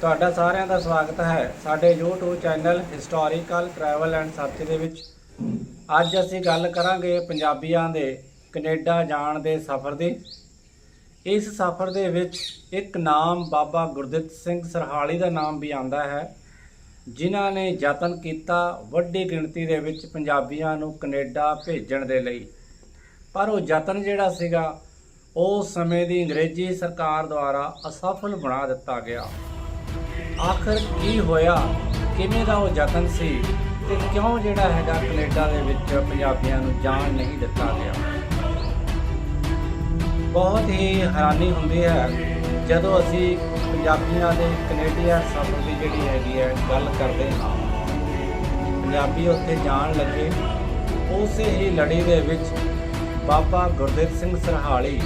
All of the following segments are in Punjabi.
ਤੁਹਾਡਾ ਸਾਰਿਆਂ ਦਾ ਸਵਾਗਤ ਹੈ ਸਾਡੇ YouTube channel historical travel and search ਦੇ ਵਿੱਚ। ਅੱਜ ਅਸੀਂ ਗੱਲ ਕਰਾਂਗੇ ਪੰਜਾਬੀਆਂ ਦੇ ਕੈਨੇਡਾ ਜਾਣ ਦੇ ਸਫ਼ਰ ਦੀ। ਇਸ ਸਫ਼ਰ ਦੇ ਵਿੱਚ ਇੱਕ ਨਾਮ ਬਾਬਾ ਗੁਰਦਿੱਤ ਸਿੰਘ ਸਰਹਾਲੀ ਦਾ ਨਾਮ ਵੀ ਆਂਦਾ ਹੈ, ਜਿਨ੍ਹਾਂ ਨੇ ਯਤਨ ਕੀਤਾ ਵੱਡੀ ਗਿਣਤੀ ਦੇ ਵਿੱਚ ਪੰਜਾਬੀਆਂ ਨੂੰ ਕੈਨੇਡਾ ਭੇਜਣ ਦੇ ਲਈ। ਪਰ ਉਹ ਯਤਨ ਜਿਹੜਾ ਸੀਗਾ, ਉਸ ਸਮੇਂ ਦੀ ਅੰਗਰੇਜ਼ੀ ਸਰਕਾਰ ਦੁਆਰਾ ਅਸਫਲ ਬਣਾ ਦਿੱਤਾ ਗਿਆ। ਆਖਰ ਕੀ ਹੋਇਆ? ਕਿਵੇਂ ਦਾ ਉਹ ਯਤਨ ਸੀ? ਤੇ ਕਿਉਂ ਜਿਹੜਾ ਹੈਗਾ ਕੈਨੇਡਾ ਦੇ ਵਿੱਚ ਪੰਜਾਬੀਆਂ ਨੂੰ ਜਾਣ ਨਹੀਂ ਦਿੱਤਾ ਗਿਆ? ਬਹੁਤ ਹੀ ਹੈਰਾਨੀ ਹੁੰਦੀ ਹੈ। ਜਦੋਂ ਅਸੀਂ ਪੰਜਾਬੀਆਂ ਦੇ ਕੈਨੇਡੀਆ ਸਫ਼ਰ ਦੀ ਜਿਹੜੀ ਹੈਗੀ ਹੈ ਗੱਲ ਕਰਦੇ ਹਾਂ, ਪੰਜਾਬੀ ਉੱਥੇ ਜਾਣ ਲੱਗੇ। ਉਸੇ ਹੀ ਲੜੀ ਦੇ ਵਿੱਚ ਬਾਬਾ ਗੁਰਦੇਵ ਸਿੰਘ ਸਰਹਾਲੀ,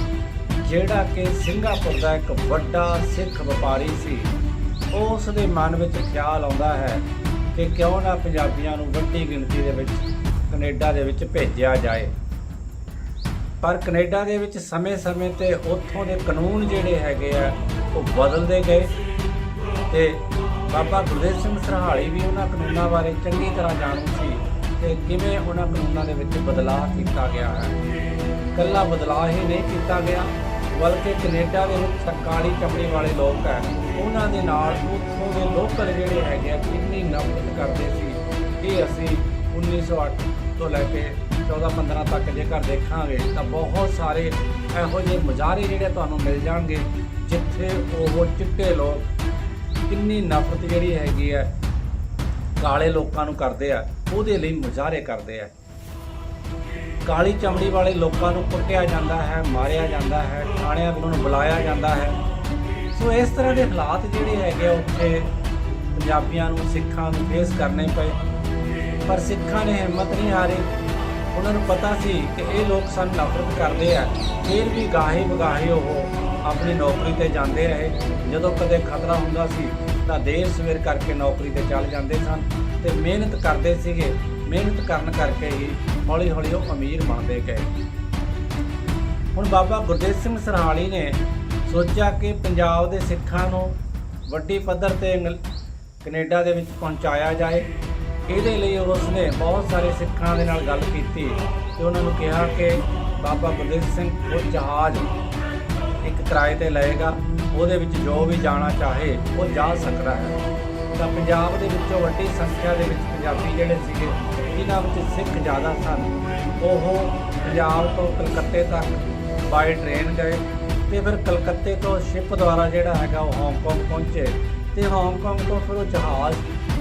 ਜਿਹੜਾ ਕਿ ਸਿੰਗਾਪੁਰ ਦਾ ਇੱਕ ਵੱਡਾ ਸਿੱਖ ਵਪਾਰੀ ਸੀ ਉਸ ਦੇ ਮਨ ਵਿੱਚ ਖਿਆਲ ਆਉਂਦਾ ਹੈ ਕਿ ਕਿਉਂ ਨਾ ਪੰਜਾਬੀਆਂ ਨੂੰ ਵੱਡੀ ਗਿਣਤੀ ਦੇ ਵਿੱਚ ਕੈਨੇਡਾ ਦੇ ਵਿੱਚ ਭੇਜਿਆ ਜਾਏ। ਪਰ ਕੈਨੇਡਾ ਦੇ ਵਿੱਚ ਸਮੇਂ-ਸਮੇਂ ਤੇ ਉੱਥੋਂ ਦੇ ਕਾਨੂੰਨ ਜਿਹੜੇ ਹੈਗੇ ਆ, ਉਹ ਬਦਲਦੇ ਗਏ ਤੇ ਬਾਬਾ ਗੁਰਦੇਵ ਸਿੰਘ ਸਰਹਾਲੀ ਵੀ ਉਹਨਾਂ ਕਾਨੂੰਨਾਂ ਬਾਰੇ ਚੰਗੀ ਤਰ੍ਹਾਂ ਜਾਣੂ ਸੀ ਤੇ ਕਿਵੇਂ ਉਹਨਾਂ ਕਾਨੂੰਨਾਂ ਦੇ ਵਿੱਚ ਬਦਲਾਅ ਕੀਤਾ ਗਿਆ ਹੈ। ਕੱਲਾ ਬਦਲਾਅ ਹੀ ਨਹੀਂ ਕੀਤਾ ਗਿਆ। ਬਲਕਿ ਕੈਨੇਡਾ ਦੇ ਕਾਲੀ ਸਰਕਾਰੀ ਚਮੜੀ ਵਾਲੇ ਲੋਕ ਹੈ, ਉਹਨਾਂ ਦੇ ਨਾਲ ਉੱਥੋਂ ਦੇ ਲੋਕਲ ਜਿਹੜੇ ਹੈਗੇ ਆ ਕਿੰਨੀ ਨਫ਼ਰਤ ਕਰਦੇ ਸੀ, ਇਹ ਅਸੀਂ 1908 ਤੋਂ ਲੈ ਕੇ 14-15 ਤੱਕ ਜੇਕਰ ਦੇਖਾਂਗੇ, ਤਾਂ ਬਹੁਤ ਸਾਰੇ ਇਹੋ ਜਿਹੇ ਮੁਜ਼ਾਹਰੇ ਜਿਹੜੇ ਤੁਹਾਨੂੰ ਮਿਲ ਜਾਣਗੇ, ਜਿੱਥੇ ਉਹ ਚਿੱਟੇ ਲੋਕ ਕਿੰਨੀ ਨਫ਼ਰਤ ਜਿਹੜੀ ਹੈਗੀ ਹੈ, ਕਾਲੇ ਲੋਕਾਂ ਨੂੰ ਕਰਦੇ ਆ, ਉਹਦੇ ਲਈ ਮੁਜ਼ਾਹਰੇ ਕਰਦੇ ਆ। ਕਾਲੀ ਚਮੜੀ ਵਾਲੇ ਲੋਕਾਂ ਨੂੰ ਕੁੱਟਿਆ ਜਾਂਦਾ ਹੈ, ਮਾਰਿਆ ਜਾਂਦਾ ਹੈ, ਥਾਣਿਆਂ ਨੂੰ ਬੁਲਾਇਆ ਜਾਂਦਾ ਹੈ। ਸੋ ਇਸ ਤਰ੍ਹਾਂ ਦੇ ਹਾਲਾਤ ਜਿਹੜੇ ਹੈਗੇ ਆ ਉੱਥੇ ਪੰਜਾਬੀਆਂ ਨੂੰ, ਸਿੱਖਾਂ ਨੂੰ ਫੇਸ ਕਰਨੇ ਪਏ। ਪਰ ਸਿੱਖਾਂ ਨੇ ਹਿੰਮਤ ਨਹੀਂ ਹਾਰੀ। ਉਹਨਾਂ ਨੂੰ ਪਤਾ ਸੀ ਕਿ ਇਹ ਲੋਕ ਸਾਨੂੰ ਨਫ਼ਰਤ ਕਰਦੇ ਆ। ਫਿਰ ਵੀ ਗਾਹੇ ਬਗਾਹੇ ਉਹ ਆਪਣੀ ਨੌਕਰੀ ਤੇ ਜਾਂਦੇ ਰਹੇ। ਜਦੋਂ ਕਦੇ ਖਤਰਾ ਹੁੰਦਾ ਸੀ, ਤਾਂ ਦੇਰ ਸਵੇਰ ਕਰਕੇ ਨੌਕਰੀ ਤੇ ਚੱਲ ਜਾਂਦੇ ਸਨ ਤੇ ਮਿਹਨਤ ਕਰਦੇ ਸੀਗੇ। ਮਿਹਨਤ ਕਰਨ ਕਰਕੇ ਹੀ ਹੌਲੀ ਹੌਲੀ ਉਹ ਅਮੀਰ ਬਣਦੇ ਗਏ। ਹੁਣ ਬਾਬਾ ਗੁਰਦੇਵ ਸਿੰਘ ਸਰਹਾਲੀ ਨੇ ਸੋਚਿਆ ਕਿ ਪੰਜਾਬ ਦੇ ਸਿੱਖਾਂ ਨੂੰ ਵੱਡੀ ਪੱਧਰ ਤੇ ਇੰਗਲ- ਕੈਨੇਡਾ ਦੇ ਵਿੱਚ ਪਹੁੰਚਾਇਆ ਜਾਏ। ਇਹਦੇ ਲਈ ਉਸਨੇ ਬਹੁਤ ਸਾਰੇ ਸਿੱਖਾਂ ਦੇ ਨਾਲ ਗੱਲ ਕੀਤੀ ਤੇ ਉਹਨਾਂ ਨੂੰ ਕਿਹਾ ਕਿ ਬਾਬਾ ਗੁਰਦੇਵ ਸਿੰਘ ਉਹ ਜਹਾਜ਼ ਇੱਕ ਕਿਰਾਏ ਤੇ ਲਏਗਾ, ਉਹਦੇ ਵਿੱਚ ਜੋ ਵੀ ਜਾਣਾ ਚਾਹੇ ਉਹ ਜਾ ਸਕਦਾ ਹੈ। ਤਾਂ ਪੰਜਾਬ ਦੇ ਵਿੱਚੋਂ ਵੱਡੀ ਸੰਖਿਆ ਦੇ ਵਿੱਚ ਪੰਜਾਬੀ ਜਿਹੜੇ ਸੀਗੇ ਜਿਨ੍ਹਾਂ ਵਿੱਚ ਸਿੱਖ ਜ਼ਿਆਦਾ ਸਨ, ਉਹ ਪੰਜਾਬ ਤੋਂ ਕਲਕੱਤੇ ਤੱਕ ਬਾਈ ਟ੍ਰੇਨ ਗਏ ਤੇ ਫਿਰ ਕਲਕੱਤੇ ਤੋਂ ਸ਼ਿਪ ਦੁਆਰਾ ਜਿਹੜਾ ਹੈਗਾ ਉਹ ਹਾਂਗਕਾਂਗ ਪਹੁੰਚੇ ਤੇ ਹਾਂਗਕਾਂਗ ਤੋਂ ਫਿਰ ਉਹ ਜਹਾਜ਼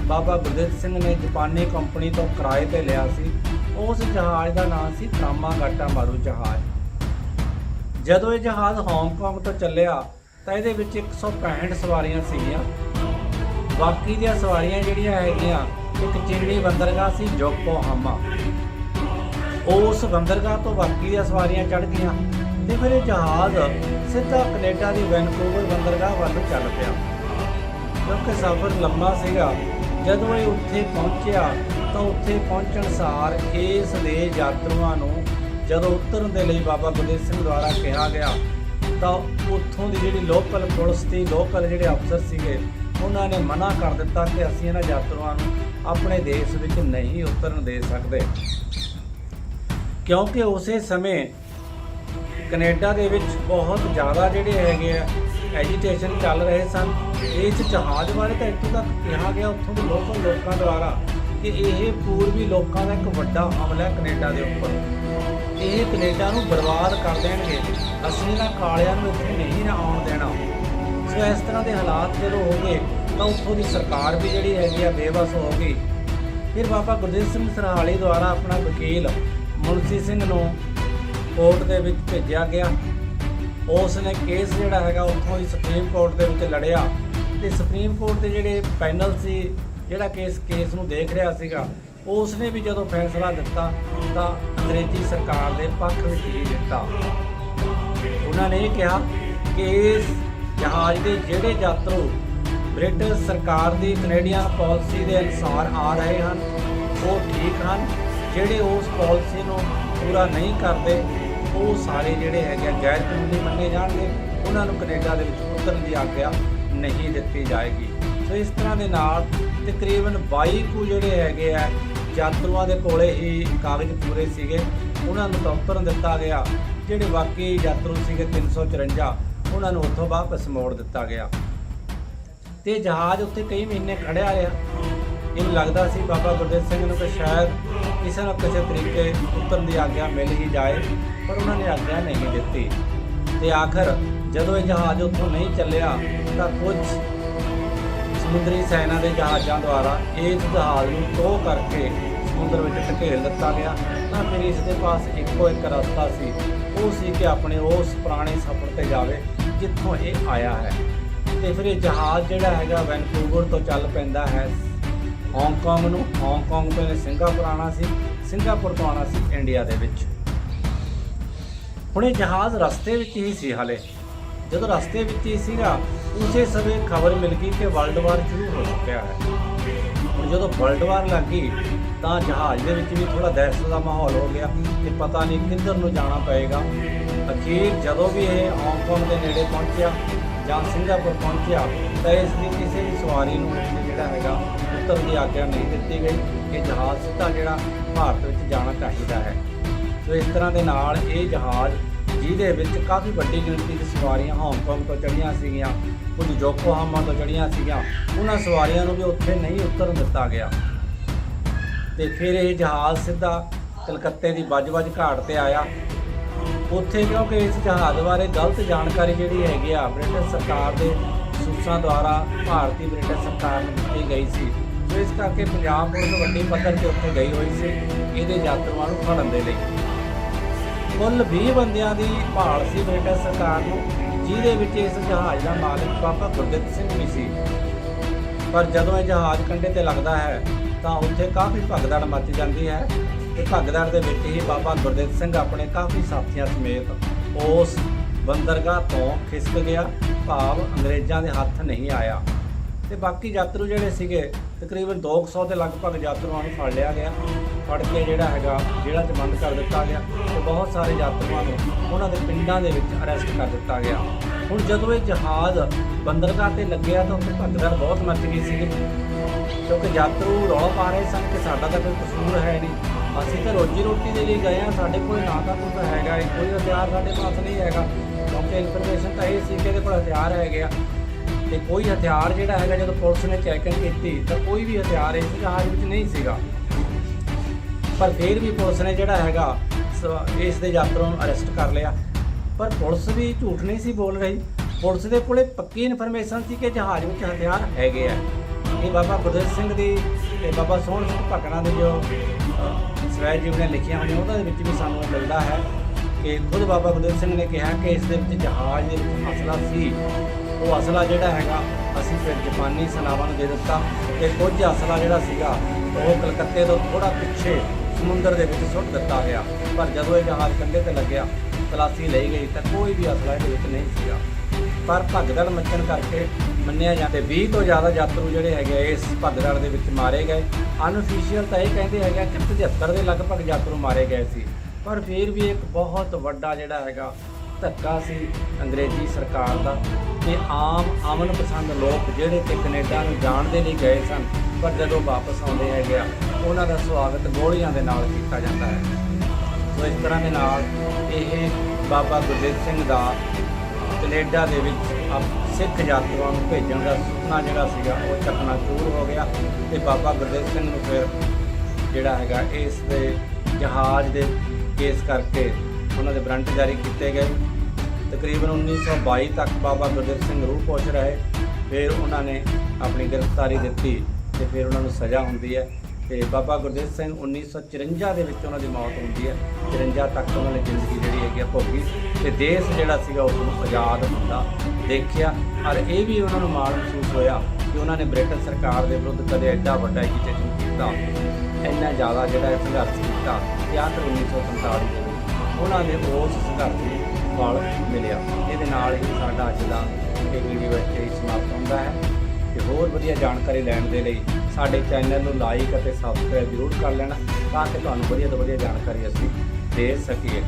ਬਾਬਾ ਗੁਰਦੇਵ ਸਿੰਘ ਨੇ ਜਾਪਾਨੀ ਕੰਪਨੀ ਤੋਂ ਕਿਰਾਏ ਤੇ ਲਿਆ ਸੀ। ਉਸ ਜਹਾਜ਼ ਦਾ ਨਾਮ ਸੀ ਕਾਮਾਗਾਟਾ ਮਾਰੂ ਜਹਾਜ਼। ਜਦੋਂ ਇਹ ਜਹਾਜ਼ ਹਾਂਗਕਾਂਗ ਤੋਂ ਚੱਲਿਆ ਤਾਂ ਇਹਦੇ ਵਿੱਚ 165 ਸਵਾਰੀਆਂ ਸੀਗੀਆਂ। ਬਾਕੀ ਦੀਆਂ ਸਵਾਰੀਆਂ ਜਿਹੜੀਆਂ ਹੈਗੀਆਂ ਇੱਕ ਚਿੰਨੀ ਬੰਦਰਗਾਹ ਸੀ ਯੋਕੋਹਾਮਾ ਉਸ ਬੰਦਰਗਾਹ ਤੋਂ ਬਾਕੀ ਦੀਆਂ ਸਵਾਰੀਆਂ ਚੜ ਗਈਆਂ ਤੇ ਫਿਰ ਇਹ ਜਹਾਜ਼ ਸਿੱਧਾ ਕੈਨੇਡਾ ਦੀ ਵੈਨਕੂਵਰ ਬੰਦਰਗਾਹ ਵੱਲ ਚੱਲ ਪਿਆ। ਕਿਉਂਕਿ ਸਫ਼ਰ ਲੰਮਾ ਸੀਗਾ, ਜਦੋਂ ਇਹ ਉੱਥੇ ਪਹੁੰਚਿਆ ਤਾਂ ਉੱਥੇ ਪਹੁੰਚਣ ਸਾਰ ਇਸ ਦੇ ਯਾਤਰੂਆਂ ਨੂੰ ਜਦੋਂ ਉਤਰਨ ਦੇ ਲਈ ਬਾਬਾ ਗੁਰਦੇਵ ਸਿੰਘ ਦੁਆਰਾ ਕਿਹਾ ਗਿਆ, ਤਾਂ ਉੱਥੋਂ ਦੀ ਜਿਹੜੀ ਲੋਕਲ ਪੁਲਿਸ ਦੀ ਲੋਕਲ ਜਿਹੜੇ ਅਫਸਰ ਸੀਗੇ, ਉਹਨਾਂ ਨੇ ਮਨਾ ਕਰ ਦਿੱਤਾ ਕਿ ਅਸੀਂ ਇਹਨਾਂ ਯਾਤਰੂਆਂ ਨੂੰ ਆਪਣੇ ਦੇਸ਼ ਵਿੱਚ ਨਹੀਂ ਉਤਰਨ ਦੇ ਸਕਦੇ। ਕਿਉਂਕਿ ਉਸੇ ਸਮੇਂ ਕੈਨੇਡਾ ਦੇ ਵਿੱਚ ਬਹੁਤ ਜ਼ਿਆਦਾ ਜਿਹੜੇ ਹੈਗੇ ਆ ਐਜੀਟੇਸ਼ਨ ਚੱਲ ਰਹੇ ਸਨ। ਇਸ ਜਹਾਜ਼ ਬਾਰੇ ਤਾਂ ਇੱਥੋਂ ਤੱਕ ਕਿਹਾ ਗਿਆ, ਉੱਥੋਂ ਦੇ ਲੋਕਲ ਲੋਕਾਂ ਦੁਆਰਾ ਕਿ ਇਹ ਪੂਰਬੀ ਲੋਕਾਂ ਦਾ ਇੱਕ ਵੱਡਾ ਹਮਲਾ ਹੈ ਕੈਨੇਡਾ ਦੇ ਉੱਪਰ। ਇਹ ਕੈਨੇਡਾ ਨੂੰ ਬਰਬਾਦ ਕਰ ਦੇਣਗੇ। ਅਸੀਂ ਇਹਨਾਂ ਕਾਲਿਆਂ ਨੂੰ ਇੱਥੇ ਨਹੀਂ ਨਾ ਆਉਣ ਦੇਣਾ। ਸੋ ਇਸ ਤਰ੍ਹਾਂ ਦੇ ਹਾਲਾਤ ਜਦੋਂ ਹੋ ਗਏ ਤਾਂ ਉੱਥੋਂ ਦੀ ਸਰਕਾਰ ਵੀ ਜਿਹੜੀ ਹੈਗੀ ਆ ਬੇਵਸ ਹੋ ਗਈ। ਫਿਰ ਬਾਬਾ ਗੁਰਦੇਵ ਸਿੰਘ ਸਰਹਾਲੀ ਦੁਆਰਾ ਆਪਣਾ ਵਕੀਲ ਮੁਨਸੀ ਸਿੰਘ ਨੂੰ ਕੋਰਟ ਦੇ ਵਿੱਚ ਭੇਜਿਆ ਗਿਆ। ਉਸ ਨੇ ਕੇਸ ਜਿਹੜਾ ਹੈਗਾ ਉੱਥੋਂ ਹੀ ਸੁਪਰੀਮ ਕੋਰਟ ਦੇ ਵਿੱਚ ਲੜਿਆ। ਤੇ ਸੁਪਰੀਮ ਕੋਰਟ ਦੇ ਜਿਹੜੇ ਪੈਨਲ ਸੀ, ਜਿਹੜਾ ਕੇਸ ਕੇਸ ਨੂੰ ਦੇਖ ਰਿਹਾ ਸੀਗਾ, ਉਸ ਨੇ ਵੀ ਜਦੋਂ ਫੈਸਲਾ ਦਿੱਤਾ ਤਾਂ ਅੰਗਰੇਜ਼ੀ ਸਰਕਾਰ ਦੇ ਪੱਖ ਵਿੱਚ ਹੀ ਦਿੱਤਾ। ਉਹਨਾਂ ਨੇ ਇਹ ਕਿਹਾ ਕਿ ਇਸ ਜਹਾਜ਼ ਦੇ ਜਿਹੜੇ ਯਾਤਰੂ ਬ੍ਰਿਟਿਸ਼ ਸਰਕਾਰ ਦੀ ਕੈਨੇਡੀਅਨ ਪਾਲਿਸੀ ਦੇ ਅਨੁਸਾਰ ਆ ਰਹੇ ਹਨ। ਉਹ ਠੀਕ ਹਨ। ਜਿਹੜੇ ਉਸ ਪਾਲਿਸੀ ਨੂੰ ਪੂਰਾ ਨਹੀਂ ਕਰਦੇ, ਉਹ ਸਾਰੇ ਜਿਹੜੇ ਹੈਗੇ ਆ ਗੈਰ ਕਾਨੂੰਨੀ ਮੰਨੇ ਜਾਣਗੇ। ਉਹਨਾਂ ਨੂੰ ਕੈਨੇਡਾ ਦੇ ਵਿੱਚ ਉਤਰਨ ਦੀ ਆਗਿਆ ਨਹੀਂ ਦਿੱਤੀ ਜਾਏਗੀ। ਸੋ ਇਸ ਤਰ੍ਹਾਂ ਦੇ ਨਾਲ ਤਕਰੀਬਨ 22 ਕੁ ਜਿਹੜੇ ਹੈਗੇ ਆ, ਯਾਤਰੂਆਂ ਦੇ ਕੋਲੇ ਹੀ ਕਾਗਜ਼ ਪੂਰੇ ਸੀਗੇ। ਉਹਨਾਂ ਨੂੰ ਤਾਂ ਉਤਰਨ ਦਿੱਤਾ ਗਿਆ। ਜਿਹੜੇ ਬਾਕੀ ਯਾਤਰੂ ਸੀਗੇ 354 ਉਹਨਾਂ ਨੂੰ ਉੱਥੋਂ ਵਾਪਸ ਮੋੜ ਦਿੱਤਾ ਗਿਆ। ਤੇ ਜਹਾਜ਼ ਉੱਤੇ ਕਈ ਮਹੀਨੇ ਖੜਿਆ ਰਿਹਾ। ਇਹ ਲੱਗਦਾ ਸੀ ਬਾਬਾ ਗੁਰਦੇਵ ਸਿੰਘ ਨੂੰ ਕਿ ਸ਼ਾਇਦ ਕਿਸੇ ਨਾ ਕਿਸੇ ਤਰੀਕੇ ਉਤਰਨ ਦੀ ਆਗਿਆ ਮਿਲ ਹੀ ਜਾਏ, ਪਰ ਉਹਨਾਂ ਨੇ ਆਗਿਆ ਨਹੀਂ ਦਿੱਤੀ। ਤੇ ਆਖਰ ਜਦੋਂ ਇਹ ਜਹਾਜ਼ ਉੱਥੋਂ ਨਹੀਂ ਚੱਲਿਆ, ਤਾਂ ਕੁਝ ਸਮੁੰਦਰੀ ਸੈਨਾ ਦੇ ਜਹਾਜ਼ਾਂ ਦੁਆਰਾ ਇਸ ਜਹਾਜ਼ ਨੂੰ ਟੋਹ ਕਰਕੇ ਸਮੁੰਦਰ ਵਿੱਚ ਢਕੇਲ ਦਿੱਤਾ ਗਿਆ। ਤਾਂ ਫਿਰ ਇਸ ਦੇ ਪਾਸ ਇੱਕੋ ਇੱਕ ਰਸਤਾ ਸੀ। ਉਹ ਸੀ ਕਿ ਆਪਣੇ ਉਸ ਪੁਰਾਣੇ ਸਫ਼ਰ ਤੇ ਜਾਵੇ, ਜਿੱਥੋਂ ਇਹ ਆਇਆ ਹੈ। ਤੇ ਫਿਰ ਇਹ ਜਹਾਜ਼ ਜਿਹੜਾ ਹੈਗਾ ਵੈਨਕੂਵਰ ਤੋਂ ਚੱਲ ਪੈਂਦਾ ਹੈ। ਹਾਂਗਕਾਂਗ ਨੂੰ। ਹਾਂਗਕਾਂਗ ਤੋਂ ਇਹਨੇ ਸਿੰਗਾਪੁਰ ਆਉਣਾ ਸੀ। ਸਿੰਗਾਪੁਰ ਤੋਂ ਆਉਣਾ ਸੀ ਇੰਡੀਆ ਦੇ ਵਿੱਚ। ਹੁਣ ਇਹ ਜਹਾਜ਼ ਰਸਤੇ ਵਿੱਚ ਹੀ ਸੀ ਹਾਲੇ। ਜਦੋਂ ਰਸਤੇ ਵਿੱਚ ਹੀ ਸੀਗਾ, ਉਸੇ ਸਮੇਂ ਖਬਰ ਮਿਲ ਗਈ ਕਿ ਵਰਲਡ ਵਾਰ ਸ਼ੁਰੂ ਹੋ ਚੁੱਕਿਆ ਹੈ। ਹੁਣ ਜਦੋਂ ਵਰਲਡ ਵਾਰ ਲੱਗੀ ਤਾਂ ਜਹਾਜ਼ ਦੇ ਵਿੱਚ ਵੀ ਥੋੜਾ ਦਹਿਸ਼ਤ ਦਾ ਮਾਹੌਲ ਹੋ ਗਿਆ ਕਿ ਪਤਾ ਨਹੀਂ ਕਿੱਧਰ ਨੂੰ ਜਾਣਾ ਪਏਗਾ। ਅਖੀਰ ਜਦੋਂ ਵੀ ਇਹ ਹਾਂਗਕਾਂਗ ਦੇ ਨੇੜੇ ਪਹੁੰਚਿਆ ਜਾਂ ਸਿੰਗਾਪੁਰ ਪਹੁੰਚਿਆ, ਤਾਂ ਇਸ ਦੀ ਕਿਸੇ ਵੀ ਸਵਾਰੀ ਨੂੰ ਜਿਹੜਾ ਹੈਗਾ ਉੱਤਰ ਦੀ ਆਗਿਆ ਨਹੀਂ ਦਿੱਤੀ ਗਈ ਇਹ ਜਹਾਜ਼ ਸਿੱਧਾ ਜਿਹੜਾ ਭਾਰਤ ਵਿੱਚ ਜਾਣਾ ਚਾਹੀਦਾ ਹੈ। ਸੋ ਇਸ ਤਰ੍ਹਾਂ ਦੇ ਨਾਲ ਇਹ ਜਹਾਜ਼ ਜਿਹਦੇ ਵਿੱਚ ਕਾਫੀ ਵੱਡੀ ਗਿਣਤੀ ਦੀ ਸਵਾਰੀਆਂ ਹਾਂਗਕਾਂਗ ਤੋਂ ਚੜ੍ਹੀਆਂ ਸੀਗੀਆਂ, ਕੁਝ ਜੋਕੋਹਾਮਾ ਤੋਂ ਚੜ੍ਹੀਆਂ ਸੀਗੀਆਂ, ਉਹਨਾਂ ਸਵਾਰੀਆਂ ਨੂੰ ਵੀ ਉੱਥੇ ਨਹੀਂ ਉਤਰਨ ਦਿੱਤਾ ਗਿਆ। ਤੇ ਫਿਰ ਇਹ ਜਹਾਜ਼ ਸਿੱਧਾ ਕਲਕੱਤੇ ਦੀ ਵੱਜ-ਵੱਜ ਘਾਟ ਤੇ ਆਇਆ। ਉੱਥੇ ਕਿਉਂਕਿ ਇਸ ਜਹਾਜ਼ ਬਾਰੇ ਗਲਤ ਜਾਣਕਾਰੀ ਜਿਹੜੀ ਹੈਗੀ ਆ, ਬ੍ਰਿਟਿਸ਼ ਸਰਕਾਰ ਦੇ ਸੂਚਨਾ ਦੁਆਰਾ ਭਾਰਤੀ ਬ੍ਰਿਟਿਸ਼ ਸਰਕਾਰ ਨੂੰ ਦਿੱਤੀ ਗਈ ਸੀ। ਸੋ ਇਸ ਕਰਕੇ ਪੰਜਾਬ ਪੁਲਿਸ ਵੱਡੀ ਪੱਧਰ ਤੇ ਉੱਥੇ ਗਈ ਹੋਈ ਸੀ, ਇਹਦੇ ਯਾਤਰੂਆਂ ਨੂੰ ਫੜਨ ਦੇ ਲਈ। ਕੁੱਲ 20 ਬੰਦਿਆਂ ਦੀ ਭਾਲ ਸੀ ਬ੍ਰਿਟਿਸ਼ ਸਰਕਾਰ ਨੂੰ, ਜਿਹਦੇ ਵਿੱਚ ਇਸ ਜਹਾਜ਼ ਦਾ ਮਾਲਕ ਬਾਬਾ ਗੁਰਦਿੱਤ ਸਿੰਘ ਵੀ ਸੀ। ਪਰ ਜਦੋਂ ਇਹ ਜਹਾਜ਼ ਕੰਢੇ ਤੇ ਲੱਗਦਾ ਹੈ, ਤਾਂ ਉੱਥੇ ਕਾਫੀ ਭਗਦੜ ਮੱਚ ਜਾਂਦੀ ਹੈ। ਤੇ ਭਗਦੜ ਦੇ ਵਿੱਚ ਹੀ ਬਾਬਾ ਗੁਰਦਿੱਤ ਸਿੰਘ ਆਪਣੇ ਕਾਫੀ ਸਾਥੀਆਂ ਸਮੇਤ ਉਸ ਬੰਦਰਗਾਹ ਤੋਂ ਖਿਸਕ ਗਿਆ। ਭਾਵ ਅੰਗਰੇਜ਼ਾਂ ਦੇ ਹੱਥ ਨਹੀਂ ਆਇਆ। ਤੇ ਬਾਕੀ ਯਾਤਰੂ ਜਿਹੜੇ ਸੀਗੇ, ਤਕਰੀਬਨ 200 ਦੇ ਲਗਭਗ ਯਾਤਰੂਆਂ ਨੂੰ ਫੜ ਲਿਆ ਗਿਆ। ਫੜ ਕੇ ਜਿਹੜਾ ਹੈਗਾ ਜੇਲ੍ਹਾਂ 'ਚ ਬੰਦ ਕਰ ਦਿੱਤਾ ਗਿਆ ਤੇ ਬਹੁਤ ਸਾਰੇ ਯਾਤਰੂਆਂ ਨੂੰ ਉਹਨਾਂ ਦੇ ਪਿੰਡਾਂ ਦੇ ਵਿੱਚ ਅਰੈਸਟ ਕਰ ਦਿੱਤਾ ਗਿਆ। ਹੁਣ ਜਦੋਂ ਇਹ ਜਹਾਜ਼ ਬੰਦਰਗਾਹ ਤੇ ਲੱਗਿਆ ਤਾਂ ਉੱਥੇ ਭਗਦੜ ਬਹੁਤ ਮੱਚ ਗਈ ਸੀਗੀ। ਕਿਉਂਕਿ ਯਾਤਰੂ ਰੌਲਾ ਪਾ ਰਹੇ ਸਨ ਕਿ ਸਾਡਾ ਤਾਂ ਕੋਈ ਕਸੂਰ ਹੈ ਨਹੀਂ। ਅਸੀਂ ਤਾਂ ਰੋਜੀ ਰੋਟੀ ਦੇ ਲਈ ਗਏ ਆ ਸਾਡੇ ਕੋਲ ਨਾ ਤਾਂ ਕੁਝ ਹੈਗਾ ਹੈ, ਕੋਈ ਹਥਿਆਰ ਸਾਡੇ ਪਾਸ ਨਹੀਂ ਹੈਗਾ। ਕਿਉਂਕਿ ਇਨਫੋਰਮੇਸ਼ਨ ਤਾਂ ਇਹ ਸੀ ਕਿ ਇਹਦੇ ਕੋਲ ਹਥਿਆਰ ਹੈਗੇ ਆ। ਤੇ ਕੋਈ ਹਥਿਆਰ ਜਿਹੜਾ ਹੈਗਾ ਜਦੋਂ ਪੁਲਿਸ ਨੇ ਚੈਕਿੰਗ ਕੀਤੀ ਤਾਂ ਕੋਈ ਵੀ ਹਥਿਆਰ ਇਸ ਜਹਾਜ਼ ਵਿੱਚ ਨਹੀਂ ਸੀਗਾ। ਪਰ ਫਿਰ ਵੀ ਪੁਲਿਸ ਨੇ ਜਿਹੜਾ ਹੈਗਾ ਸ- ਇਸ ਦੇ ਯਾਤਰਾ ਨੂੰ ਅਰੈਸਟ ਕਰ ਲਿਆ। ਪਰ ਪੁਲਿਸ ਵੀ ਝੂਠ ਨਹੀਂ ਸੀ ਬੋਲ ਰਹੀ। ਪੁਲਿਸ ਦੇ ਕੋਲੇ ਪੱਕੀ ਇਨਫੋਰਮੇਸ਼ਨ ਸੀ ਕਿ ਜਹਾਜ਼ ਵਿੱਚ ਹਥਿਆਰ ਹੈਗੇ ਆ। ਇਹ ਬਾਬਾ ਗੁਰਦੇਵ ਸਿੰਘ ਦੀ ਤੇ ਬਾਬਾ ਸੋਹਣ ਸਿੰਘ ਭਕਨਾ ਦੇ ਜੋ ਅ, ਸਵੈ ਜੀਵਨੀ ਲਿਖੀਆਂ ਹੋਈਆਂ ਉਹਨਾਂ ਦੇ ਵਿੱਚ ਵੀ ਸਾਨੂੰ ਮਿਲਦਾ ਹੈ ਕਿ ਖੁਦ ਬਾਬਾ ਗੁਰਦੇਵ ਸਿੰਘ ਨੇ ਕਿਹਾ ਕਿ ਇਸ ਦੇ ਵਿੱਚ ਜਹਾਜ਼ ਦੇ ਵਿੱਚ ਅਸਲਾ ਸੀ। ਉਹ ਅਸਲਾ ਜਿਹੜਾ ਹੈਗਾ ਅਸੀਂ ਫਿਰ ਜਾਪਾਨੀ ਸੈਨਾਵਾਂ ਨੂੰ ਦੇ ਦਿੱਤਾ ਤੇ ਕੁਝ ਅਸਲਾ ਜਿਹੜਾ ਸੀਗਾ ਉਹ ਕਲਕੱਤੇ ਤੋਂ ਥੋੜਾ ਪਿੱਛੇ ਸਮੁੰਦਰ ਦੇ ਵਿੱਚ ਸੁੱਟ ਦਿੱਤਾ ਗਿਆ। ਪਰ ਜਦੋਂ ਇਹ ਜਹਾਜ਼ ਕੰਢੇ ਤੇ ਲੱਗਿਆ ਤਲਾਸ਼ੀ ਲਈ ਗਈ ਤਾਂ ਕੋਈ ਵੀ ਅਸਲਾ ਇਹਦੇ ਵਿੱਚ ਨਹੀਂ ਸੀਗਾ। ਪਰ ਭਗਦੜ ਮੱਚਣ ਕਰਕੇ ਮੰਨਿਆ ਜਾਂਦੇ 20 ਤੋਂ ਜ਼ਿਆਦਾ ਯਾਤਰੂ ਜਿਹੜੇ ਹੈਗੇ ਆ, ਇਸ ਭਗਦੜ ਦੇ ਵਿੱਚ ਮਾਰੇ ਗਏ। ਅਨਅਫੀਸ਼ੀਅਲ ਤਾਂ ਇਹ ਕਹਿੰਦੇ ਹੈਗੇ ਆ ਕਿ 75 ਦੇ ਲਗਭਗ ਯਾਤਰੂ ਮਾਰੇ ਗਏ ਸੀ। ਪਰ ਫਿਰ ਵੀ ਇੱਕ ਬਹੁਤ ਵੱਡਾ ਜਿਹੜਾ ਹੈਗਾ ਧੱਕਾ ਸੀ ਅੰਗਰੇਜ਼ੀ ਸਰਕਾਰ ਦਾ ਤੇ ਆਮ ਅਮਨ ਪਸੰਦ ਲੋਕ ਜਿਹੜੇ ਕਿ ਕੈਨੇਡਾ ਨੂੰ ਜਾਣ ਦੇ ਲਈ ਗਏ ਸਨ, ਪਰ ਜਦੋਂ ਵਾਪਸ ਆਉਂਦੇ ਹੈਗੇ ਆ, ਉਹਨਾਂ ਦਾ ਸਵਾਗਤ ਗੋਲੀਆਂ ਦੇ ਨਾਲ ਕੀਤਾ ਜਾਂਦਾ ਹੈ। ਸੋ ਇਸ ਤਰ੍ਹਾਂ ਦੇ ਨਾਲ ਇਹ ਬਾਬਾ ਗੁਰਦੇਵ ਸਿੰਘ ਦਾ ਕੈਨੇਡਾ ਦੇ ਵਿੱਚ ਆਪ- ਸਿੱਖ ਯਾਤਰੂਆਂ ਨੂੰ ਭੇਜਣ ਦਾ ਸੁਪਨਾ ਜਿਹੜਾ ਸੀਗਾ, ਉਹ ਚੱਕਣਾ ਚੂਰ ਹੋ ਗਿਆ ਤੇ ਬਾਬਾ ਗੁਰਦੇਵ ਸਿੰਘ ਨੂੰ ਫਿਰ ਜਿਹੜਾ ਹੈਗਾ ਇਸ ਦੇ ਜਹਾਜ਼ ਦੇ ਕੇਸ ਕਰਕੇ ਉਹਨਾਂ ਦੇ ਵਾਰੰਟ ਜਾਰੀ ਕੀਤੇ ਗਏ। ਤਕਰੀਬਨ 1922 ਤੱਕ ਬਾਬਾ ਗੁਰਦੇਵ ਸਿੰਘ ਰੂਹ ਪਹੁੰਚ ਰਹੇ, ਫਿਰ ਉਹਨਾਂ ਨੇ ਆਪਣੀ ਗ੍ਰਿਫਤਾਰੀ ਦਿੱਤੀ ਤੇ ਫਿਰ ਉਹਨਾਂ ਨੂੰ ਸਜ਼ਾ ਹੁੰਦੀ ਹੈ ਤੇ ਬਾਬਾ ਗੁਰਦੇਵ ਸਿੰਘ 1954 ਦੇ ਵਿੱਚ ਉਹਨਾਂ ਦੀ ਮੌਤ ਹੁੰਦੀ ਹੈ। 54 ਤੱਕ ਉਹਨਾਂ ਨੇ ਜ਼ਿੰਦਗੀ ਜਿਹੜੀ ਹੈਗੀ ਆ ਭੋਗੀ। ਤੇ ਦੇਸ਼ ਜਿਹੜਾ ਸੀਗਾ ਉਸ ਨੂੰ ਆਜ਼ਾਦ ਹੁੰਦਾ। ਦੇਖਿਆ। ਔਰ ਇਹ ਵੀ ਉਹਨਾਂ ਨੂੰ ਮਾਣ ਮਹਿਸੂਸ ਹੋਇਆ ਕਿ ਉਹਨਾਂ ਨੇ ਬ੍ਰਿਟਿਸ਼ ਸਰਕਾਰ ਦੇ ਵਿਰੁੱਧ ਕਦੇ ਐਡਾ ਵੱਡਾ ਐਜੀਟੇਸ਼ਨ ਕੀਤਾ। ਇੰਨਾ ਜ਼ਿਆਦਾ ਜਿਹੜਾ ਸੰਘਰਸ਼ ਕੀਤਾ ਕਿ ਆਖਰ 1947 ਦੇ ਵਿੱਚ ਉਹਨਾਂ ਦੇ ਉਸ ਸੰਘਰਸ਼ ਨੂੰ ਫਲ ਮਿਲਿਆ। ਇਹਦੇ ਨਾਲ ਹੀ ਸਾਡਾ ਅੱਜ ਦਾ ਇਹ ਵੀਡੀਓ ਇੱਥੇ ਹੀ ਸਮਾਪਤ ਹੁੰਦਾ ਹੈ। ਤੇ ਹੋਰ ਵਧੀਆ ਜਾਣਕਾਰੀ ਲੈਣ ਦੇ ਲਈ ਸਾਡੇ ਚੈਨਲ ਨੂੰ ਲਾਈਕ ਅਤੇ ਸਬਸਕ੍ਰਾਈਬ ਜ਼ਰੂਰ ਕਰ ਲੈਣਾ ਤਾਂ ਕਿ ਤੁਹਾਨੂੰ ਵਧੀਆ ਤੋਂ ਵਧੀਆ ਜਾਣਕਾਰੀ ਅਸੀਂ ਦੇ ਸਕੀਏ।